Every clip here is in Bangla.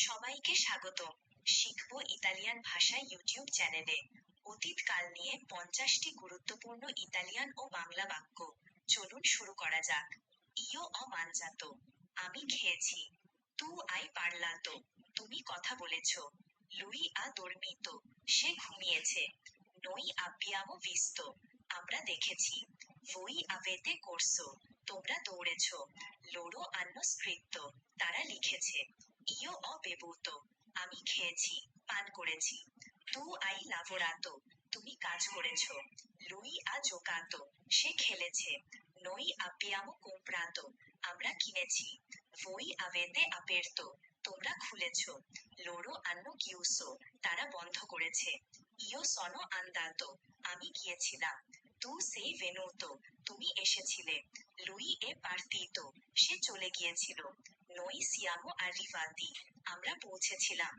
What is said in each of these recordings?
সবাইকে স্বাগত। শিখব ইতালিয়ান ভাষা ইউটিউব চ্যানেলে অতীতকাল নিয়ে পঞ্চাশটি গুরুত্বপূর্ণ ইতালিয়ান ও বাংলা বাক্য। চলুন শুরু করা যাক। ইও অ মানজাতো। আমি খেয়েছি। তু আই পারলাতো। তুমি কথা বলেছ। লুই আ দর্মিত। সে ঘুমিয়েছে। নই আব্বিয়ামো ভিস্ত। আমরা দেখেছি। voi আবেতে corso তোমরা দৌড়েছ। লোড়ো আন্ন স্কৃত্য তারা লিখেছে। ইও অ বেবুত আমি খেয়েছি, পান করেছি। তু আই লাভোরাতো, তুমি কাজ করেছ। লুই আ জোকাতো, সে খেলেছে। নই আব্বিয়ামো কোম্প্রাতো, আমরা কিনেছি। voi avete aperto তোমরা খুলেছ। লোড়ো আন্ন কিউসো, তারা বন্ধ করেছে। ইও সনো আন্দাতো, আমি গিয়েছিলাম। তু সেই ভেনুতো, তুমি এসেছিলে। লুই এ পার্তিতো, সে চলে গিয়েছিল। নই সিয়ামো আরিভাতি আমরা পৌঁছেছিলাম।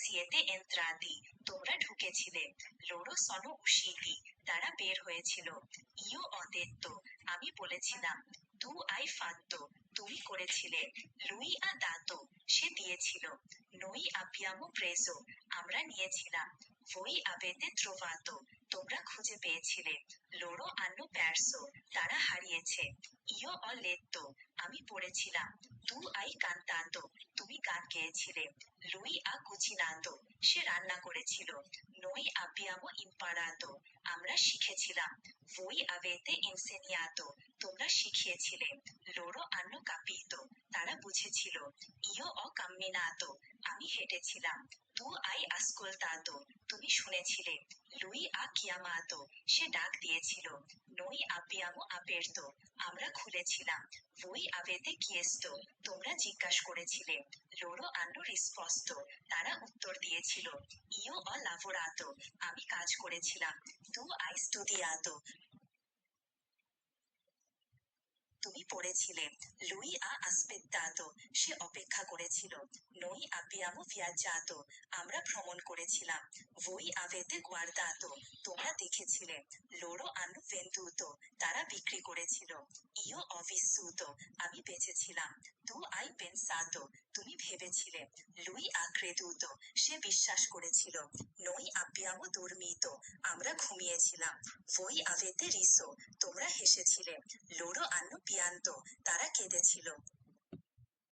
siete entrati তোমরা ঢুকেছিলে। লোড়ো সনো উশিতি তারা বের হয়েছিল। ইও অদেত্ত আমি বলেছিলাম তু আই ফাত্তো, তুমি করেছিলে। লুই আ দাতো, সে দিয়েছিল। নই আপিয়ামো প্রেজো আমরা নিয়েছিলাম। voi avete trovato তোমরা খুঁজে পেয়েছিলে। লোড়ো আন্ন প্যারসো, তারা হারিয়েছে। ইও অ লেত্তো আমি পড়েছিলাম। তু আই কান্তাতো তুমি গান গেয়েছিলে। লুই আ কুচিনাতো সে রান্না করেছিল। নই আপিয়ামো ইম্পারাতো আমরা শিখেছিলাম। voi আবেতে insegnato তোমরা শিখিয়েছিলে। লোড়ো আন্ন কাপিতো। তারা বুঝেছিল। ইও অ কাম্মিনাতো। আমি হেঁটেছিলাম। Tu hai ascoltato, তুমি শুনেছিলে লুই আ কিয়ামাতো। সে ডাক দিয়েছিল নই আপিয়ামো আপেরতো আমরা খুলেছিলাম। বই আবেতে কিয়েস্তো তোমরা জিজ্ঞাসা করেছিলে লোরো আন্ডো রিসপস্তো তারা উত্তর দিয়েছিল ইও অ লাভোরাতো আমি কাজ করেছিলাম তু আই স্তুদিয়াতো। তুমি পড়েছিলে লুই আ আসপেত্তাতো সে অপেক্ষা করেছিল নই আপিয়ামো ভিয়াজাতো আমরা ভ্রমণ করেছিলাম। voi avete guardato তোমরা দেখেছিলে। লোড়ো আন্নো ভেন্দুতো তারা বিক্রি করেছিল। ইও অভিসুতো, আমি বেঁচেছিলাম। তু আই পেনসাতো তুমি ভেবেছিলে। লুই আ ক্রেদুতো সে বিশ্বাস করেছিল। নই আপিয়ামো দুর্মিতো, আমরা ঘুমিয়েছিলাম। voi avete riso তোমরা হেসেছিলে। লোড়ো আন্নো পিয়ান্তো তারা কেঁদেছিল।